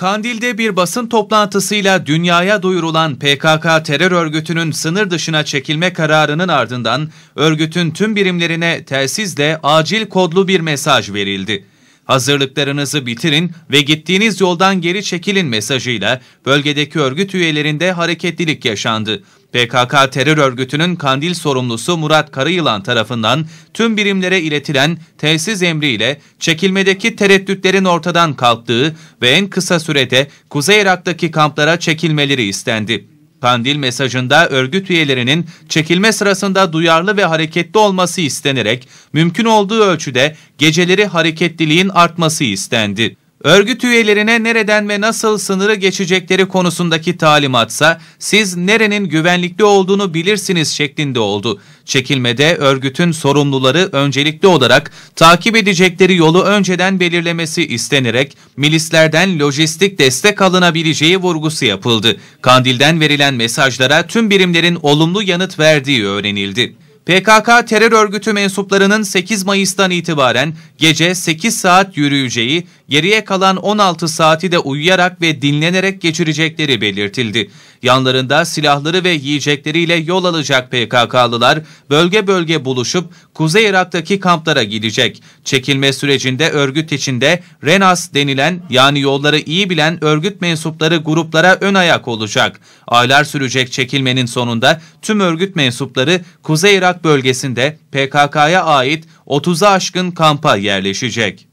Kandil'de bir basın toplantısıyla dünyaya duyurulan PKK terör örgütünün sınır dışına çekilme kararının ardından örgütün tüm birimlerine telsizle acil kodlu bir mesaj verildi. Hazırlıklarınızı bitirin ve gittiğiniz yoldan geri çekilin mesajıyla bölgedeki örgüt üyelerinde hareketlilik yaşandı. PKK terör örgütünün Kandil sorumlusu Murat Karayılan tarafından tüm birimlere iletilen telsiz emriyle çekilmedeki tereddütlerin ortadan kalktığı ve en kısa sürede Kuzey Irak'taki kamplara çekilmeleri istendi. Kandil mesajında örgüt üyelerinin çekilme sırasında duyarlı ve hareketli olması istenerek mümkün olduğu ölçüde geceleri hareketliliğin artması istendi. Örgüt üyelerine nereden ve nasıl sınırı geçecekleri konusundaki talimatsa siz nerenin güvenlikli olduğunu bilirsiniz şeklinde oldu. Çekilmede örgütün sorumluları öncelikli olarak takip edecekleri yolu önceden belirlemesi istenerek milislerden lojistik destek alınabileceği vurgusu yapıldı. Kandil'den verilen mesajlara tüm birimlerin olumlu yanıt verdiği öğrenildi. PKK terör örgütü mensuplarının 8 Mayıs'tan itibaren gece 8 saat yürüyeceği, geriye kalan 16 saati de uyuyarak ve dinlenerek geçirecekleri belirtildi. Yanlarında silahları ve yiyecekleriyle yol alacak PKK'lılar bölge bölge buluşup Kuzey Irak'taki kamplara gidecek. Çekilme sürecinde örgüt içinde RENAS denilen yani yolları iyi bilen örgüt mensupları gruplara ön ayak olacak. Aylar sürecek çekilmenin sonunda tüm örgüt mensupları Kuzey Irak bölgesinde PKK'ya ait 30'a aşkın kampa yerleşecek.